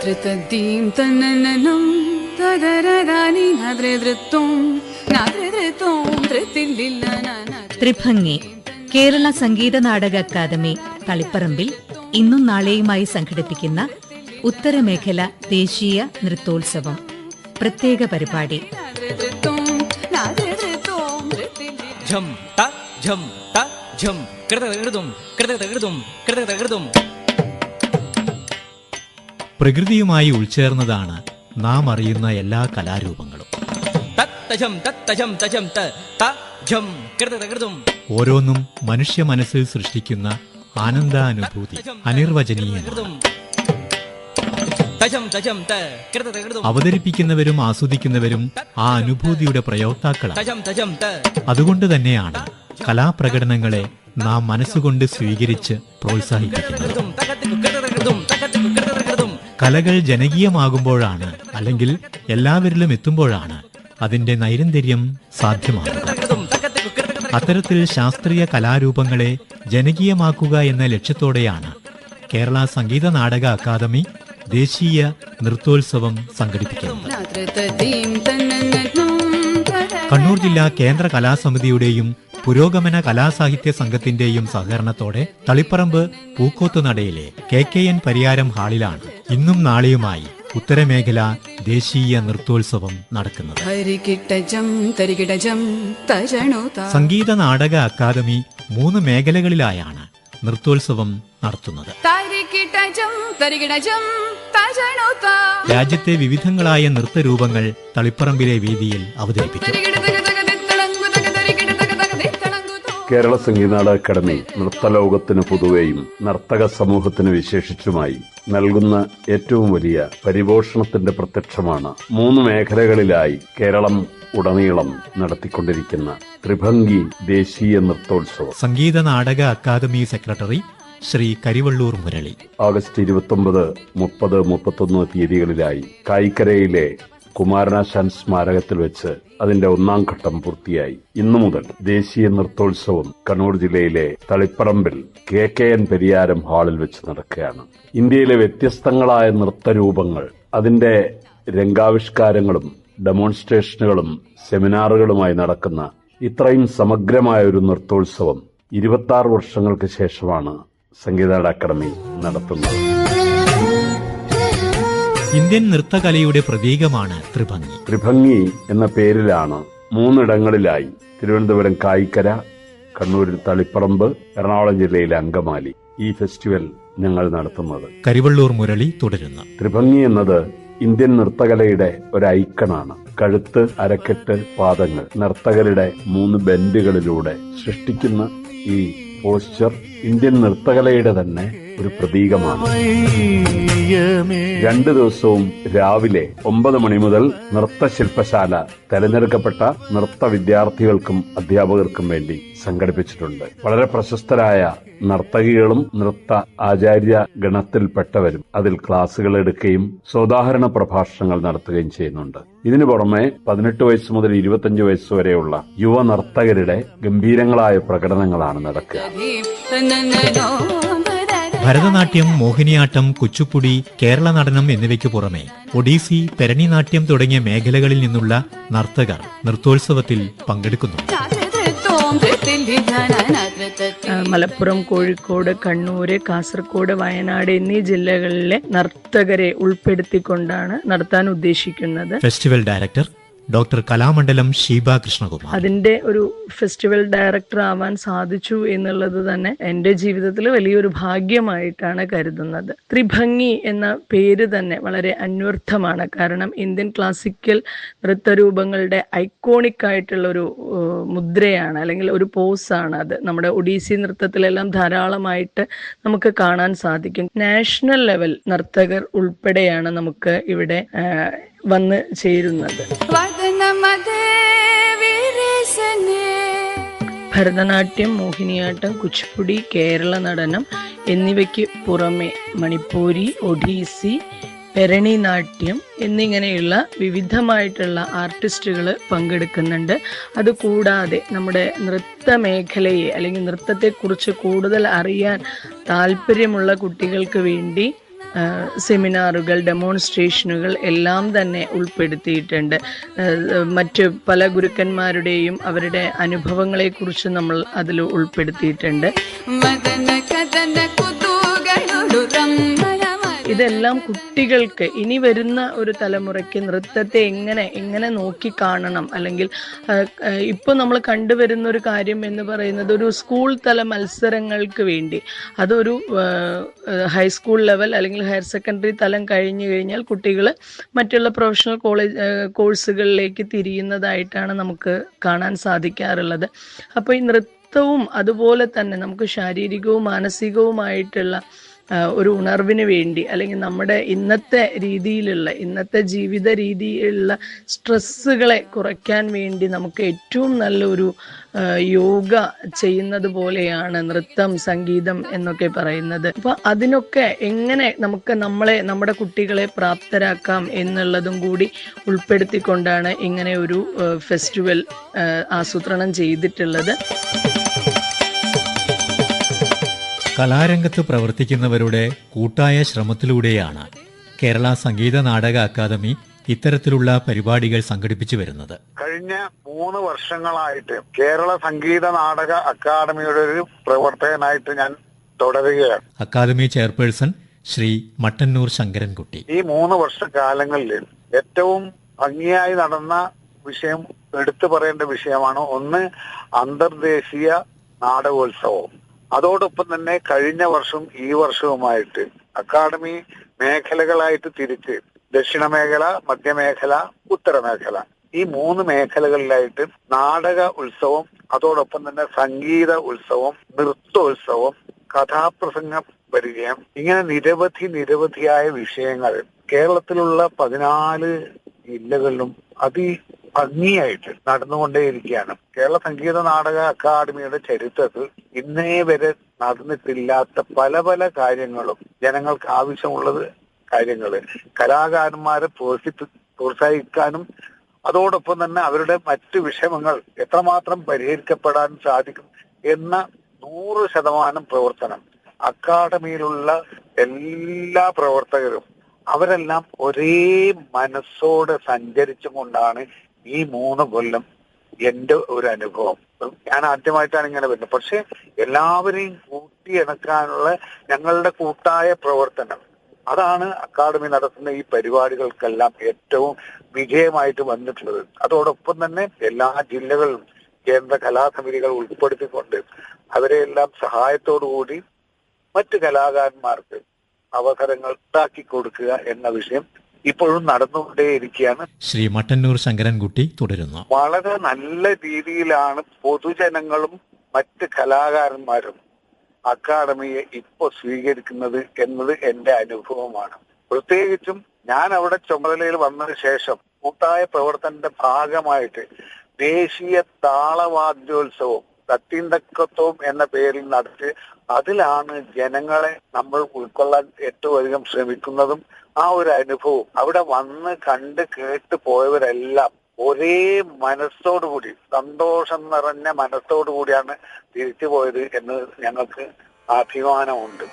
നൃത്തീം തന്നനം തദരദാനി നദ്രതൃത്വം നദ്രതൃത്വം തൃത്തില്ലില്ല Tribhangi Kerala Sangeetha Nataka academy തളിപ്പറമ്പിൽ ഇന്നും നാളെയുമായി സംഘടിപ്പിക്കുന്ന ഉത്തരമേഖല ദേശീയ നൃത്തോത്സവം. പ്രത്യേക പരിപാടി. ഝം ത ഝം ത ഝം കൃതകൃതും കൃതകൃതും കൃതകൃതും പ്രകൃതിയുമായി ഉൾച്ചേർന്നതാണ് നാം അറിയുന്ന എല്ലാ കലാരൂപങ്ങളും. ഓരോന്നും മനുഷ്യ മനസ്സിൽ സൃഷ്ടിക്കുന്ന ആനന്ദാനുഭൂതി അനിർവചനീയമാണ്. അവതരിപ്പിക്കുന്നവരും ആസ്വദിക്കുന്നവരും ആ അനുഭൂതിയുടെ പ്രയോക്താക്കളാണ്. അതുകൊണ്ട് തന്നെയാണ് കലാപ്രകടനങ്ങളെ നാം മനസ്സുകൊണ്ട് സ്വീകരിച്ച് പ്രോത്സാഹിപ്പിക്കുന്നത്. കലകൾ ജനകീയമാകുമ്പോഴാണ് അല്ലെങ്കിൽ എല്ലാവരിലും എത്തുമ്പോഴാണ് അതിന്റെ നൈരന്തര്യം സാധ്യമാകുന്നത്. അത്തരത്തിൽ ശാസ്ത്രീയ കലാരൂപങ്ങളെ ജനകീയമാക്കുക എന്ന ലക്ഷ്യത്തോടെയാണ് കേരള സംഗീത നാടക അക്കാദമി ദേശീയ നൃത്തോത്സവം സംഘടിപ്പിക്കുന്നു. കണ്ണൂർ ജില്ലാ കേന്ദ്ര കലാസമിതിയുടെയും പുരോഗമന കലാസാഹിത്യ സംഘത്തിന്റെയും സഹകരണത്തോടെ തളിപ്പറമ്പ് പൂക്കോത്ത് നടയിലെ കെ കെ എൻ പരിയാരം ഹാളിലാണ് ഇന്നും നാളെയുമായി ഉത്തരമേഖല ദേശീയ നൃത്തോത്സവം നടക്കുന്നത്. സംഗീത നാടക അക്കാദമി മൂന്ന് മേഖലകളിലായാണ് നൃത്തോത്സവം നടത്തുന്നത്. രാജ്യത്തെ വിവിധങ്ങളായ നൃത്തരൂപങ്ങൾ തളിപ്പറമ്പിലെ വേദിയിൽ അവതരിപ്പിക്കും കേരള സംഗീതാട അക്കാദമി നൃത്തലോകത്തിന് പൊതുവെയും നർത്തക സമൂഹത്തിന് വിശേഷിച്ചുമായി നൽകുന്ന ഏറ്റവും വലിയ പരിപോഷണത്തിന്റെ പ്രത്യക്ഷമാണ് മൂന്ന് മേഖലകളിലായി കേരളം ഉടനീളം നടത്തിക്കൊണ്ടിരിക്കുന്ന ത്രിഭംഗി ദേശീയ നൃത്തോത്സവം Sangeetha Nataka academy secretary Shri Karivellur Murali. August ഇരുപത്തൊമ്പത് മുപ്പത് മുപ്പത്തൊന്ന് തീയതികളിലായി കായിക്കരയിലെ കുമാരനാശാൻ സ്മാരകത്തിൽ വെച്ച് അതിന്റെ ഒന്നാം ഘട്ടം പൂർത്തിയായി. ഇന്നു മുതൽ ദേശീയ നൃത്തോത്സവം കണ്ണൂർ ജില്ലയിലെ തളിപ്പറമ്പിൽ കെ കെ എൻ പെരിയാരം ഹാളിൽ വെച്ച് നടക്കുകയാണ്. ഇന്ത്യയിലെ വ്യത്യസ്തങ്ങളായ നൃത്തരൂപങ്ങൾ അതിന്റെ രംഗാവിഷ്കാരങ്ങളും ഡെമോൺസ്ട്രേഷനുകളും സെമിനാറുകളുമായി നടക്കുന്ന ഇത്രയും സമഗ്രമായ ഒരു നൃത്തോത്സവം ഇരുപത്തി വർഷങ്ങൾക്ക് ശേഷമാണ് സംഗീത അക്കാദമി നടത്തുന്നത് ഇന്ത്യൻ നൃത്തകലയുടെ പ്രതീകമാണ് ത്രിഭംഗി. ത്രിഭംഗി എന്ന പേരിലാണ് മൂന്നിടങ്ങളിലായി തിരുവനന്തപുരം കായിക്കര കണ്ണൂരിൽ തളിപ്പറമ്പ് എറണാകുളം ജില്ലയിലെ അങ്കമാലി ഈ ഫെസ്റ്റിവൽ ഞങ്ങൾ നടത്തുന്നത്. കരിവള്ളൂർ മുരളി തുടരുന്നു. ത്രിഭംഗി എന്നത് ഇന്ത്യൻ നൃത്തകലയുടെ ഒരു ഐക്കണാണ്. കഴുത്ത് അരക്കെട്ട് പാദങ്ങൾ നർത്തകരുടെ മൂന്ന് ബെൻഡുകളിലൂടെ സൃഷ്ടിക്കുന്ന ഈ പോസ്ചർ ഇന്ത്യൻ നൃത്തകലയുടെ തന്നെ ഒരു പ്രതീകമാണ്. രണ്ടു ദിവസവും രാവിലെ ഒമ്പത് മണി മുതൽ നൃത്ത നൃത്തശില്പശാല തെരഞ്ഞെടുക്കപ്പെട്ട നൃത്ത വിദ്യാർത്ഥികൾക്കും അധ്യാപകർക്കും വേണ്ടി സംഘടിപ്പിച്ചിട്ടുണ്ട്. വളരെ പ്രശസ്തരായ നർത്തകികളും നൃത്ത ആചാര്യ ഗണത്തിൽപ്പെട്ടവരും അതിൽ ക്ലാസുകൾ എടുക്കുകയും സോദാഹരണ പ്രഭാഷണങ്ങൾ നടത്തുകയും ചെയ്യുന്നുണ്ട്. ഇതിനു പുറമെ പതിനെട്ട് വയസ്സ് മുതൽ ഇരുപത്തിയഞ്ച് വയസ്സ് വരെയുള്ള യുവ നർത്തകരുടെ ഗംഭീരങ്ങളായ പ്രകടനങ്ങളാണ് നടക്കുക. ഭരതനാട്യം മോഹിനിയാട്ടം കുച്ചുപ്പുടി കേരള നടനം എന്നിവയ്ക്കു പുറമെ ഒഡീസി പെരണിനാട്യം തുടങ്ങിയ മേഖലകളിൽ നിന്നുള്ള നർത്തകർ നൃത്തോത്സവത്തിൽ പങ്കെടുക്കുന്നു. മലപ്പുറം കോഴിക്കോട് കണ്ണൂര് കാസർഗോഡ് വയനാട് എന്നീ ജില്ലകളിലെ നർത്തകരെ ഉൾപ്പെടുത്തിക്കൊണ്ടാണ് നടത്താൻ ഉദ്ദേശിക്കുന്നത്. Festival director doctor Kalamandalam Sheeba Krishnakumar. അതിന്റെ ഒരു ഫെസ്റ്റിവൽ ഡയറക്ടർ ആവാൻ സാധിച്ചു എന്നുള്ളത് തന്നെ എന്റെ ജീവിതത്തിൽ വലിയൊരു ഭാഗ്യമായിട്ടാണ് കരുതുന്നത്. ത്രിഭംഗി എന്ന പേര് തന്നെ വളരെ അന്വർത്ഥമാണ്. കാരണം ഇന്ത്യൻ ക്ലാസിക്കൽ നൃത്തരൂപങ്ങളുടെ ഐക്കോണിക് ആയിട്ടുള്ള ഒരു മുദ്രയാണ് അല്ലെങ്കിൽ ഒരു പോസാണ് അത്. നമ്മുടെ ഒഡീസി നൃത്തത്തിലെല്ലാം ധാരാളമായിട്ട് നമുക്ക് കാണാൻ സാധിക്കും. നാഷണൽ ലെവൽ നർത്തകർ ഉൾപ്പെടെയാണ് നമുക്ക് ഇവിടെ വന്ന് ചേരുന്നത്. ഭരതനാട്യം മോഹിനിയാട്ടം കുച്ചിപ്പുടി കേരള നടനം എന്നിവയ്ക്ക് പുറമെ മണിപ്പൂരി ഒഡീസി പെരണി നാട്യം എന്നിങ്ങനെയുള്ള വിവിധമായിട്ടുള്ള ആർട്ടിസ്റ്റുകൾ പങ്കെടുക്കുന്നുണ്ട്. അതുകൂടാതെ നമ്മുടെ നൃത്ത മേഖലയെ അല്ലെങ്കിൽ നൃത്തത്തെക്കുറിച്ച് കൂടുതൽ അറിയാൻ താല്പര്യമുള്ള കുട്ടികൾക്ക് വേണ്ടി സെമിനാറുകൾ ഡെമോൺസ്ട്രേഷനുകൾ എല്ലാം തന്നെ ഉൾപ്പെടുത്തിയിട്ടുണ്ട്. മറ്റ് പല ഗുരുക്കന്മാരുടെയും അവരുടെ അനുഭവങ്ങളെക്കുറിച്ച് നമ്മൾ അതിൽ ഉൾപ്പെടുത്തിയിട്ടുണ്ട്. മദന കഥന ഇതെല്ലാം കുട്ടികൾക്ക് ഇനി വരുന്ന ഒരു തലമുറയ്ക്ക് നൃത്തത്തെ എങ്ങനെ എങ്ങനെ നോക്കി കാണണം? അല്ലെങ്കിൽ ഇപ്പോൾ നമ്മൾ കണ്ടുവരുന്ന ഒരു കാര്യം എന്ന് പറയുന്നത് ഒരു സ്കൂൾ തല മത്സരങ്ങൾക്ക് വേണ്ടി. അതൊരു ഹൈസ്കൂൾ ലെവൽ അല്ലെങ്കിൽ ഹയർ സെക്കൻഡറി തലം കഴിഞ്ഞു കഴിഞ്ഞാൽ കുട്ടികൾ മറ്റുള്ള പ്രൊഫഷണൽ കോളേജ് കോഴ്സുകളിലേക്ക് തിരിയുന്നതായിട്ടാണ് നമുക്ക് കാണാൻ സാധിക്കാറുള്ളത്. അപ്പോൾ ഈ നൃത്തവും അതുപോലെ തന്നെ നമുക്ക് ശാരീരികവും മാനസികവുമായിട്ടുള്ള ഒരു ഉണർവിന് വേണ്ടി അല്ലെങ്കിൽ നമ്മുടെ ഇന്നത്തെ രീതിയിലുള്ള ഇന്നത്തെ ജീവിത രീതിയിലുള്ള സ്ട്രെസ്സുകളെ കുറയ്ക്കാൻ വേണ്ടി നമുക്ക് ഏറ്റവും നല്ലൊരു യോഗ ചെയ്യുന്നത് പോലെയാണ് നൃത്തം സംഗീതം എന്നൊക്കെ പറയുന്നത്. അപ്പോൾ അതിനൊക്കെ എങ്ങനെ നമുക്ക് നമ്മളെ നമ്മുടെ കുട്ടികളെ പ്രാപ്തരാക്കാം എന്നുള്ളതും കൂടി ഉൾപ്പെടുത്തിക്കൊണ്ടാണ് ഇങ്ങനെ ഒരു ഫെസ്റ്റിവൽ ആസൂത്രണം ചെയ്തിട്ടുള്ളത്. കലാരംഗത്ത് പ്രവർത്തിക്കുന്നവരുടെ കൂട്ടായ ശ്രമത്തിലൂടെയാണ് കേരള സംഗീത നാടക അക്കാദമി ഇത്തരത്തിലുള്ള പരിപാടികൾ സംഘടിപ്പിച്ചു വരുന്നത്. കഴിഞ്ഞ മൂന്ന് വർഷങ്ങളായിട്ട് കേരള സംഗീത നാടക അക്കാദമിയുടെ ഒരു പ്രവർത്തകനായിട്ട് ഞാൻ തുടരുകയാണ്. Academy chairperson Shri Mattannur Sankarankutty. ഈ മൂന്ന് വർഷക്കാലങ്ങളിൽ ഏറ്റവും ഭംഗിയായി നടന്ന വിഷയം എടുത്തു പറയേണ്ട വിഷയമാണ് ഒന്ന് അന്തർദേശീയ നാടകോത്സവം. അതോടൊപ്പം തന്നെ കഴിഞ്ഞ വർഷവും ഈ വർഷവുമായിട്ട് അക്കാദമി മേഖലകളായിട്ട് തിരിച്ച് ദക്ഷിണ മേഖല മധ്യമേഖല ഉത്തരമേഖല ഈ മൂന്ന് മേഖലകളിലായിട്ട് നാടക ഉത്സവം അതോടൊപ്പം തന്നെ സംഗീത ഉത്സവം നൃത്തോത്സവം കഥാപ്രസംഗം വരികയും ഇങ്ങനെ നിരവധി നിരവധിയായ വിഷയങ്ങൾ കേരളത്തിലുള്ള പതിനാല് ജില്ലകളിലും അതി ഭംഗിയായിട്ട് നടന്നുകൊണ്ടേയിരിക്കുകയാണ്. കേരള സംഗീത നാടക അക്കാദമിയുടെ ചരിത്രത്തിൽ ഇന്നേ വരെ നടന്നിട്ടില്ലാത്ത പല പല കാര്യങ്ങളും ജനങ്ങൾക്ക് ആവശ്യമുള്ളത് കാര്യങ്ങൾ കലാകാരന്മാരെ പ്രോത്സാഹിപ്പി പ്രോത്സാഹിക്കാനും അതോടൊപ്പം തന്നെ അവരുടെ മറ്റ് വിഷമങ്ങൾ എത്രമാത്രം പരിഹരിക്കപ്പെടാൻ സാധിക്കും എന്ന നൂറ് ശതമാനം പ്രവർത്തനം അക്കാദമിയിലുള്ള എല്ലാ പ്രവർത്തകരും അവരെല്ലാം ഒരേ മനസ്സോടെ സഞ്ചരിച്ചും കൊണ്ടാണ് ഈ മൂന്ന് കൊല്ലം എന്റെ ഒരു അനുഭവം. ഞാൻ ആദ്യമായിട്ടാണ് ഇങ്ങനെ വരുന്നത്. പക്ഷെ എല്ലാവരെയും കൂട്ടിയിണക്കാനുള്ള ഞങ്ങളുടെ കൂട്ടായ പ്രവർത്തനം. അതാണ് അക്കാദമി നടത്തുന്ന ഈ പരിപാടികൾക്കെല്ലാം ഏറ്റവും വിജയമായിട്ട് വന്നിട്ടുള്ളത്. അതോടൊപ്പം തന്നെ എല്ലാ ജില്ലകളിലും കേന്ദ്ര കലാസമിതികൾ ഉൾപ്പെടുത്തിക്കൊണ്ട് അവരെല്ലാം സഹായത്തോടുകൂടി മറ്റു കലാകാരന്മാർക്ക് അവസരങ്ങൾ ഉണ്ടാക്കി കൊടുക്കുക എന്ന വിഷയം ഇപ്പോഴും നടന്നുകൊണ്ടേയിരിക്കുകയാണ്. ശ്രീ മട്ടന്നൂർ ശങ്കരൻകുട്ടി തുടരുന്നു. വളരെ നല്ല രീതിയിലാണ് പൊതുജനങ്ങളും മറ്റ് കലാകാരന്മാരും അക്കാദമിയെ ഇപ്പൊ സ്വീകരിക്കുന്നത് എന്നത് എന്റെ അനുഭവമാണ്. പ്രത്യേകിച്ചും ഞാൻ അവിടെ ചുമതലയിൽ വന്നതിന് ശേഷം കൂട്ടായ പ്രവർത്തനത്തിന്റെ ഭാഗമായിട്ട് ദേശീയ താളവാദ്യോത്സവം തത്തീന്തക്കത്വം എന്ന പേരിൽ നടത്തി അതിലാണ് ജനങ്ങളെ നമ്മൾ ഉൾക്കൊള്ളാൻ ഏറ്റവും അധികം ശ്രമിക്കുന്നതും ആ ഒരു അനുഭവം അവിടെ വന്ന് കണ്ട് കേട്ട് പോയവരെല്ലാം ഒരേ മനസ്സോടുകൂടി സന്തോഷം നിറഞ്ഞ മനസ്സോടുകൂടിയാണ് തിരിച്ചു പോയത് എന്ന് ഞങ്ങൾക്ക് അഭിമാനമുണ്ട്.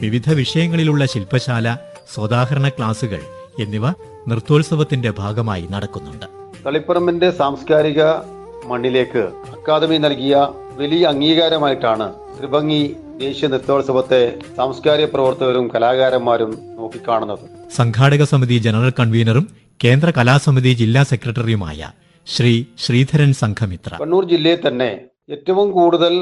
വിവിധ വിഷയങ്ങളിലുള്ള ശില്പശാല സ്വദാഹരണ ക്ലാസുകൾ എന്നിവ നൃത്തോത്സവത്തിന്റെ ഭാഗമായി നടക്കുന്നുണ്ട്. തളിപ്പറമ്പിന്റെ സാംസ്കാരിക മണ്ണിലേക്ക് അക്കാദമി നൽകിയ വലിയ അംഗീകാരമായിട്ടാണ് ത്രിഭംഗി ദേശീയ നൃത്തോത്സവത്തെ സാംസ്കാരിക പ്രവർത്തകരും കലാകാരന്മാരും നോക്കിക്കാണുന്നത്. സംഘാടക സമിതി ജനറൽ കൺവീനറും കേന്ദ്ര കലാസമിതി ജില്ലാ സെക്രട്ടറിയുമായ ശ്രീ ശ്രീധരൻ സംഘമിത്ര. കണ്ണൂർ ജില്ലയിൽ തന്നെ ഏറ്റവും കൂടുതൽ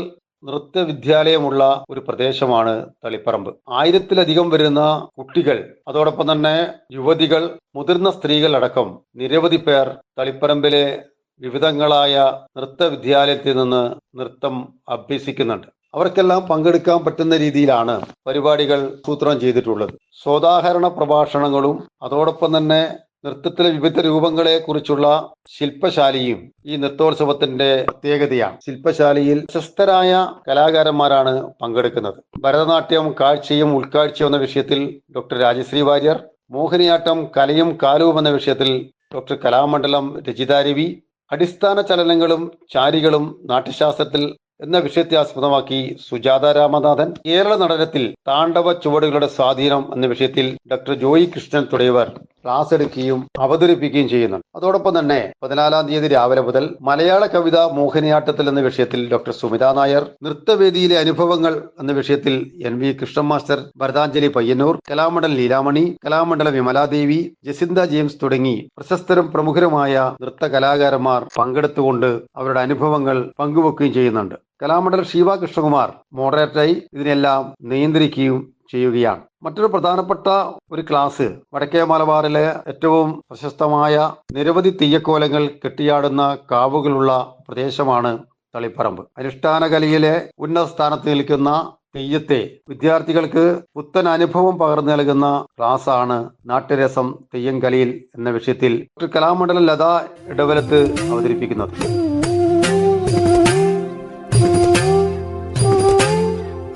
നൃത്ത വിദ്യാലയമുള്ള ഒരു പ്രദേശമാണ് തളിപ്പറമ്പ്. ആയിരത്തിലധികം വരുന്ന കുട്ടികൾ അതോടൊപ്പം തന്നെ യുവതികൾ മുതിർന്ന സ്ത്രീകൾ അടക്കം നിരവധി പേർ തളിപ്പറമ്പിലെ വിവിധങ്ങളായ നൃത്ത വിദ്യാലയത്തിൽ നിന്ന് നൃത്തം അഭ്യസിക്കുന്നുണ്ട്. അവർക്കെല്ലാം പങ്കെടുക്കാൻ പറ്റുന്ന രീതിയിലാണ് പരിപാടികൾ സൂത്രം ചെയ്തിട്ടുള്ളത്. സ്വതാഹരണ പ്രഭാഷണങ്ങളും അതോടൊപ്പം തന്നെ നൃത്തത്തിലെ വിവിധ രൂപങ്ങളെ കുറിച്ചുള്ള ശില്പശാലിയും ഈ നൃത്തോത്സവത്തിന്റെ പ്രത്യേകതയാണ്. ശില്പശാലിയിൽ പ്രശസ്തരായ കലാകാരന്മാരാണ് പങ്കെടുക്കുന്നത്. ഭരതനാട്യം കാഴ്ചയും ഉൾക്കാഴ്ചയും എന്ന വിഷയത്തിൽ ഡോക്ടർ രാജശ്രീ വാര്യർ മോഹിനിയാട്ടം കലയും കാലവും എന്ന വിഷയത്തിൽ ഡോക്ടർ കലാമണ്ഡലം രചിതാരവി അടിസ്ഥാന ചലനങ്ങളും ചാരികളും നാട്യശാസ്ത്രത്തിൽ എന്ന വിഷയത്തെ ആസ്പദമാക്കി സുജാത രാമനാഥൻ. കേരള നടനത്തിൽ താണ്ഡവ ചുവടുകളുടെ സ്വാധീനം എന്ന വിഷയത്തിൽ ഡോക്ടർ ജോയി കൃഷ്ണൻ തുടങ്ങിയവർ ക്ലാസ് എടുക്കുകയും അവതരിപ്പിക്കുകയും ചെയ്യുന്നുണ്ട്. അതോടൊപ്പം തന്നെ പതിനാലാം തീയതി രാവിലെ മുതൽ മലയാള കവിത മോഹിനിയാട്ടത്തിൽ എന്ന വിഷയത്തിൽ ഡോക്ടർ സുമിത നായർ നൃത്തവേദിയിലെ അനുഭവങ്ങൾ എന്ന വിഷയത്തിൽ N V Krishnan master Bharathanjali Payyanur Kalamandalam Leelamani Kalamandalam Vimaladevi Jacintha James തുടങ്ങി പ്രശസ്തരും പ്രമുഖരുമായ നൃത്ത കലാകാരന്മാർ പങ്കെടുത്തുകൊണ്ട് അവരുടെ അനുഭവങ്ങൾ പങ്കുവെക്കുകയും ചെയ്യുന്നുണ്ട്. കലാമണ്ഡലം ശിവ കൃഷ്ണകുമാർ മോഡറേറ്ററായി ഇതിനെല്ലാം നിയന്ത്രിക്കുകയും ചെയ്യുകയാണ്. മറ്റൊരു പ്രധാനപ്പെട്ട ഒരു ക്ലാസ് വടക്കേ മലബാറിലെ ഏറ്റവും പ്രശസ്തമായ നിരവധി തീയക്കോലങ്ങൾ കെട്ടിയാടുന്ന കാവുകളുള്ള പ്രദേശമാണ് തളിപ്പറമ്പ്. അനുഷ്ഠാന കലയിലെ ഉന്നത സ്ഥാനത്ത് നിൽക്കുന്ന തെയ്യത്തെ വിദ്യാർത്ഥികൾക്ക് പുത്തൻ അനുഭവം പകർന്നു നൽകുന്ന ക്ലാസ്സാണ് നാട്യരസം തെയ്യം കലയിൽ എന്ന വിഷയത്തിൽ കലാമണ്ഡലം ലത ഇടവലത്ത് അവതരിപ്പിക്കുന്നത്.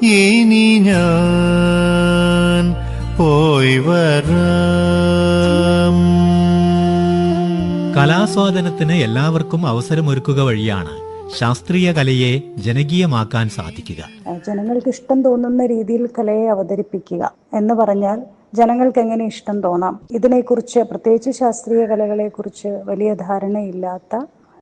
ഇനി ഞാൻ പോയി വരാം. കലാസ്വാദനത്തിന് എല്ലാവർക്കും അവസരമൊരുക്കുക വഴിയാണ് ശാസ്ത്രീയ കലയെ ജനകീയമാക്കാൻ സാധിക്കുക. ജനങ്ങൾക്ക് ഇഷ്ടം തോന്നുന്ന രീതിയിൽ കലയെ അവതരിപ്പിക്കുക എന്ന് പറഞ്ഞാൽ ജനങ്ങൾക്ക് എങ്ങനെ ഇഷ്ടം തോന്നാം? ഇതിനെക്കുറിച്ച് പ്രത്യേകിച്ച് ശാസ്ത്രീയ കലകളെക്കുറിച്ച് വലിയ ധാരണയില്ലാത്ത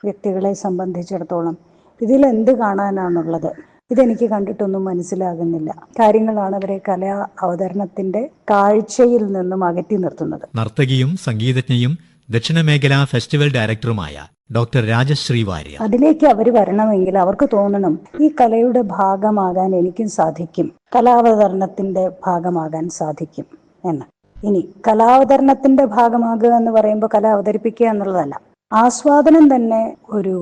വ്യക്തികളെ സംബന്ധിച്ചിടത്തോളം ഇതിൽ എന്ത് കാണാനാണുള്ളത്? ഇതെനിക്ക് കണ്ടിട്ടൊന്നും മനസ്സിലാകുന്നില്ല. കാര്യങ്ങളാണ് അവരെ കലാ അവതരണത്തിന്റെ കാഴ്ചയിൽ നിന്നും അകറ്റി നിർത്തുന്നത്. നർത്തകിയും സംഗീതജ്ഞയും ദക്ഷിണമേഖലാ ഫെസ്റ്റിവൽ ഡയറക്ടറുമായ ഡോക്ടർ രാജശ്രീ വാര്യ അതിലേക്ക് അവർ വരണമെങ്കിൽ അവർക്ക് തോന്നണം ഈ കലയുടെ ഭാഗമാകാൻ എനിക്കും സാധിക്കും കലാവതരണത്തിന്റെ ഭാഗമാകാൻ സാധിക്കും എന്ന്. ഇനി കലാവതരണത്തിന്റെ ഭാഗമാകുക എന്ന് പറയുമ്പോൾ കല അവതരിപ്പിക്കുക എന്നുള്ളതല്ല. ആസ്വാദനം തന്നെ ഒരു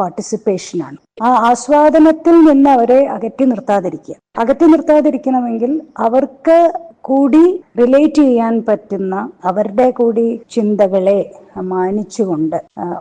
പാർട്ടിസിപ്പേഷനാണ് ആ ആസ്വാദനത്തിൽ നിന്ന് അവരെ അകറ്റി നിർത്താതിരിക്കുക. അകറ്റി നിർത്താതിരിക്കണമെങ്കിൽ അവർക്ക് കൂടി റിലേറ്റ് ചെയ്യാൻ പറ്റുന്ന അവരുടെ കൂടി ചിന്തകളെ മാനിച്ചുകൊണ്ട്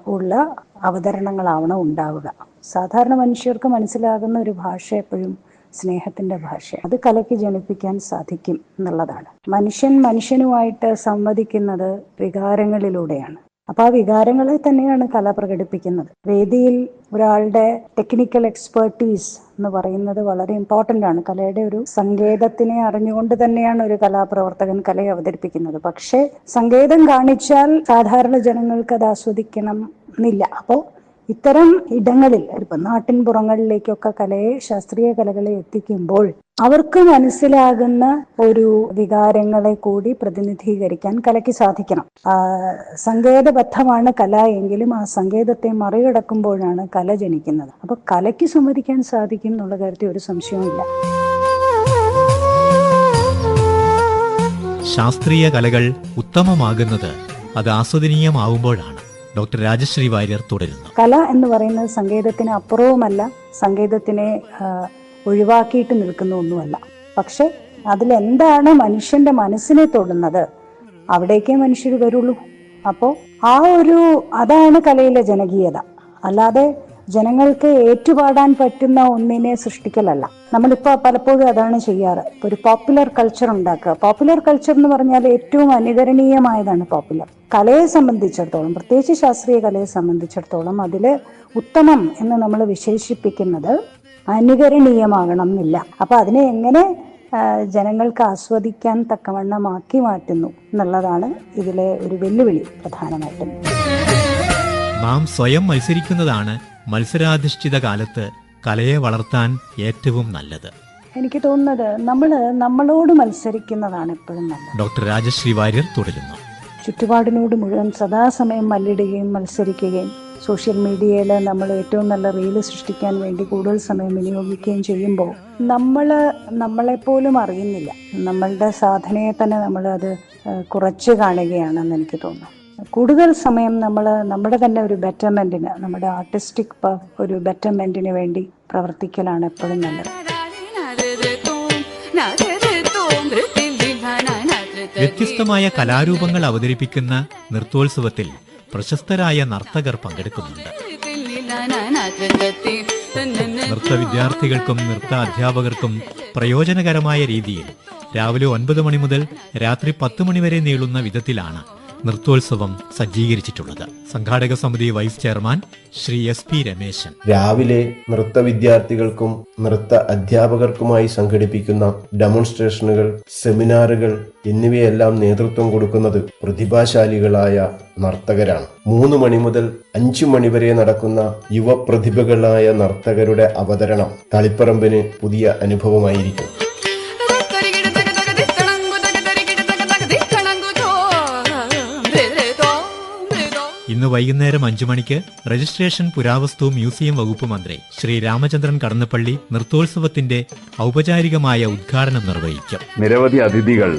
ഉള്ള അവതരണങ്ങളാവണം ഉണ്ടാവുക. സാധാരണ മനുഷ്യർക്ക് മനസ്സിലാകുന്ന ഒരു ഭാഷ എപ്പോഴും സ്നേഹത്തിന്റെ ഭാഷ അത് കലയ്ക്ക് ജനിപ്പിക്കാൻ സാധിക്കും എന്നുള്ളതാണ്. മനുഷ്യൻ മനുഷ്യനുമായിട്ട് സംവദിക്കുന്നത് വികാരങ്ങളിലൂടെയാണ്. അപ്പൊ ആ വികാരങ്ങളെ തന്നെയാണ് കല പ്രകടിപ്പിക്കുന്നത്. വേദിയിൽ ഒരാളുടെ ടെക്നിക്കൽ എക്സ്പേർട്ടീസ് എന്ന് പറയുന്നത് വളരെ ഇമ്പോർട്ടന്റ് ആണ്. കലയുടെ ഒരു സങ്കേതത്തിനെ അറിഞ്ഞുകൊണ്ട് തന്നെയാണ് ഒരു കലാപ്രവർത്തകൻ കലയെ അവതരിപ്പിക്കുന്നത്. പക്ഷേ സങ്കേതം കാണിച്ചാൽ സാധാരണ ജനങ്ങൾക്ക് അത് ആസ്വദിക്കണം എന്നില്ല അപ്പോൾ ഇത്തരം ഇടങ്ങളിൽ ഇപ്പൊ നാട്ടിൻ പുറങ്ങളിലേക്കൊക്കെ കലയെ ശാസ്ത്രീയ കലകളെ എത്തിക്കുമ്പോൾ അവർക്ക് മനസ്സിലാകുന്ന ഒരു വികാരങ്ങളെ കൂടി പ്രതിനിധീകരിക്കാൻ കലയ്ക്ക് സാധിക്കണം. സങ്കേതബദ്ധമാണ് കല എങ്കിലും ആ സങ്കേതത്തെ മറികടക്കുമ്പോഴാണ് കല ജനിക്കുന്നത്. അപ്പൊ കലയ്ക്ക് സമ്മതിക്കാൻ സാധിക്കും എന്നുള്ള കാര്യത്തിൽ ഒരു സംശയവുമില്ല. ശാസ്ത്രീയ കലകൾ ഉത്തമമാകുന്നത് അത് ആസ്വദനീയമാവുമ്പോഴാണ്. ഡോക്ടർ രാജശ്രീ വാര്യർ തുടരുന്നു. കല എന്ന് പറയുന്നത് സംഗീതത്തിന് അപ്പുറവുമല്ല സംഗീതത്തിനെ ഒഴിവാക്കിയിട്ട് നിൽക്കുന്ന ഒന്നുമല്ല. പക്ഷെ അതിലെന്താണ് മനുഷ്യന്റെ മനസ്സിനെ തൊടുന്നത്? അവിടേക്കേ മനുഷ്യർ വരുള്ളൂ. അപ്പോൾ ആ ഒരു അതാണ് കലയിലെ ജനകീയത. അല്ലാതെ ജനങ്ങൾക്ക് ഏറ്റുപാടാൻ പറ്റുന്ന ഒന്നിനെ സൃഷ്ടിക്കലല്ല. നമ്മളിപ്പോൾ പലപ്പോഴും അതാണ് ചെയ്യാറ്. ഒരു പോപ്പുലർ കൾച്ചർ ഉണ്ടാക്കുക. പോപ്പുലർ കൾച്ചർ എന്ന് പറഞ്ഞാൽ ഏറ്റവും അനുകരണീയമായതാണ് പോപ്പുലർ. കലയെ സംബന്ധിച്ചിടത്തോളം പ്രത്യേകിച്ച് ശാസ്ത്രീയ കലയെ സംബന്ധിച്ചിടത്തോളം അതിൽ ഉത്തമം എന്ന് നമ്മൾ വിശേഷിപ്പിക്കുന്നത് അനുകരണീയമാകണം എന്നില്ല അപ്പം അതിനെ എങ്ങനെ ജനങ്ങൾക്ക് ആസ്വദിക്കാൻ തക്കവണ്ണമാക്കി മാറ്റുന്നു എന്നുള്ളതാണ് ഇതിലെ ഒരു വെല്ലുവിളി പ്രധാനമായിട്ടും. നാം സ്വയം മത്സരിക്കുന്നതാണ് മത്സരാധിഷ്ഠിത കാലത്ത് കലയെ വളർത്താൻ ഏറ്റവും നല്ലത്. എനിക്ക് തോന്നുന്നത് നമ്മൾ നമ്മളോട് മത്സരിക്കുന്നതാണ് എപ്പോഴും നല്ലത്. ഡോക്ടർ രാജശ്രീ വാര്യർ തുടരുന്നു. ചുറ്റുപാടിനോട് മുഴുവൻ സദാസമയം മല്ലിടുകയും മത്സരിക്കുകയും സോഷ്യൽ മീഡിയയിൽ നമ്മൾ ഏറ്റവും നല്ല റീൽ സൃഷ്ടിക്കാൻ വേണ്ടി കൂടുതൽ സമയം വിനിയോഗിക്കുകയും ചെയ്യുമ്പോൾ നമ്മൾ നമ്മളെപ്പോലും അറിയുന്നില്ല. നമ്മളുടെ സാധനയെ തന്നെ നമ്മൾ അത് കുറച്ച് കാണുകയാണെന്ന് എനിക്ക് തോന്നുന്നു. കൂടുതൽ സമയം നമ്മൾ നമ്മുടെ തന്നെ ഒരു ബെറ്റർമെന്റിന് നമ്മുടെ ആർട്ടിസ്റ്റിക് ഒരു ബെറ്റർമെന്റിന് വേണ്ടി പ്രവർത്തിക്കലാണ് എപ്പോഴും നല്ലത്. വ്യത്യസ്തമായ കലാരൂപങ്ങൾ അവതരിപ്പിക്കുന്ന നൃത്തോത്സവത്തിൽ പ്രശസ്തരായ നർത്തകർ പങ്കെടുക്കുന്നുണ്ട്. നൃത്ത വിദ്യാർത്ഥികൾക്കും നൃത്ത അധ്യാപകർക്കും പ്രയോജനകരമായ രീതിയിൽ രാവിലെ ഒൻപത് മണി മുതൽ രാത്രി പത്ത് മണി വരെ നീളുന്ന വിധത്തിലാണ് നൃത്തോത്സവം സജ്ജീകരിച്ചിട്ടുള്ളത്. സംഘാടക സമിതി vice chairman Shri S P Rameshan. രാവിലെ നൃത്ത വിദ്യാർത്ഥികൾക്കും നൃത്ത അധ്യാപകർക്കുമായി സംഘടിപ്പിക്കുന്ന ഡെമോൺസ്ട്രേഷനുകൾ സെമിനാറുകൾ എന്നിവയെല്ലാം നേതൃത്വം കൊടുക്കുന്നത് പ്രതിഭാശാലികളായ നർത്തകരാണ്. മൂന്ന് മണി മുതൽ അഞ്ചു മണിവരെ നടക്കുന്ന യുവപ്രതിഭകളായ നർത്തകരുടെ അവതരണം തളിപ്പറമ്പിന് പുതിയ അനുഭവമായിരിക്കും. ഇന്ന് വൈകുന്നേരം അഞ്ചു മണിക്ക് രജിസ്ട്രേഷൻ പുരാവസ്തു മ്യൂസിയം വകുപ്പ് മന്ത്രി ശ്രീ രാമചന്ദ്രൻ കടന്നപ്പള്ളി നൃത്തോത്സവത്തിന്റെ ഔപചാരികമായ ഉദ്ഘാടനം നിർവഹിക്കും. നിരവധി അതിഥികൾ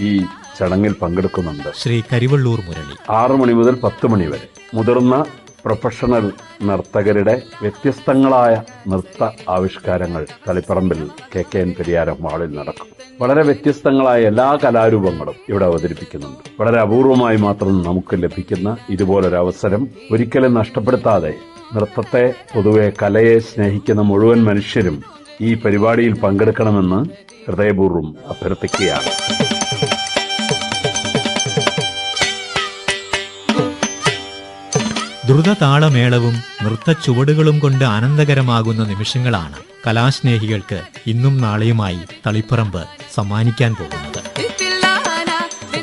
ഈ ചടങ്ങിൽ പങ്കെടുക്കുന്നുണ്ട്. ശ്രീ കരിവള്ളൂർ മുരളി. ആറു മണി മുതൽ പത്ത് മണി വരെ മുതിർന്ന പ്രൊഫഷണൽ നർത്തകരുടെ വ്യത്യസ്തങ്ങളായ നൃത്ത ആവിഷ്കാരങ്ങൾ തളിപ്പറമ്പിൽ കെ കെ എൻ പെരിയാരം ഹാളിൽ നടക്കും. വളരെ വ്യത്യസ്തങ്ങളായ എല്ലാ കലാരൂപങ്ങളും ഇവിടെ അവതരിപ്പിക്കുന്നുണ്ട്. വളരെ അപൂർവമായി മാത്രം നമുക്ക് ലഭിക്കുന്ന ഇതുപോലൊരു അവസരം ഒരിക്കലും നഷ്ടപ്പെടുത്താതെ നൃത്തത്തെ പൊതുവെ കലയെ സ്നേഹിക്കുന്ന മുഴുവൻ മനുഷ്യരും ഈ പരിപാടിയിൽ പങ്കെടുക്കണമെന്ന് ഹൃദയപൂർവം അഭ്യർത്ഥിക്കുകയാണ്. ദ്രുതതാളമേളവും നൃത്ത ചുവടുകളും കൊണ്ട് ആനന്ദകരമാകുന്ന നിമിഷങ്ങളാണ് കലാസ്നേഹികൾക്ക് ഇന്നും നാളെയുമായി തളിപ്പറമ്പ് സമ്മാനിക്കാൻ പോകുന്നത്.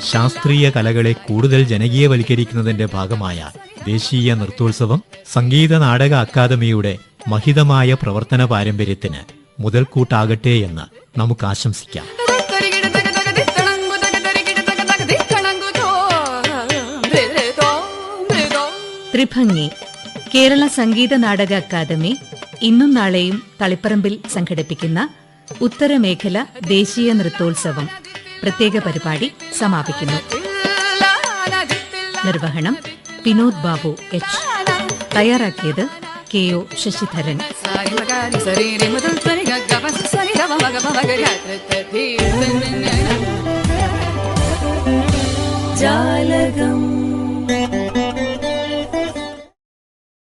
ശാസ്ത്രീയ കലകളെ കൂടുതൽ ജനകീയവൽക്കരിക്കുന്നതിന്റെ ഭാഗമായ ദേശീയ നൃത്തോത്സവം സംഗീത നാടക അക്കാദമിയുടെ മഹിതമായ പ്രവർത്തന പാരമ്പര്യത്തിന് മുതൽക്കൂട്ടാകട്ടെ എന്ന് നമുക്ക് ആശംസിക്കാം. ത്രിഭംഗി കേരള സംഗീത നാടക അക്കാദമി ഇന്നും നാളെയും തളിപ്പറമ്പിൽ സംഘടിപ്പിക്കുന്ന ഉത്തരമേഖല ദേശീയ നൃത്തോത്സവം പ്രത്യേക പരിപാടി സമാപിക്കുന്നു. നിർവഹണം വിനോദ് ബാബു എച്ച്. തയ്യാറാക്കിയത് കെ ഒ ശശിധരൻ. ജാലകം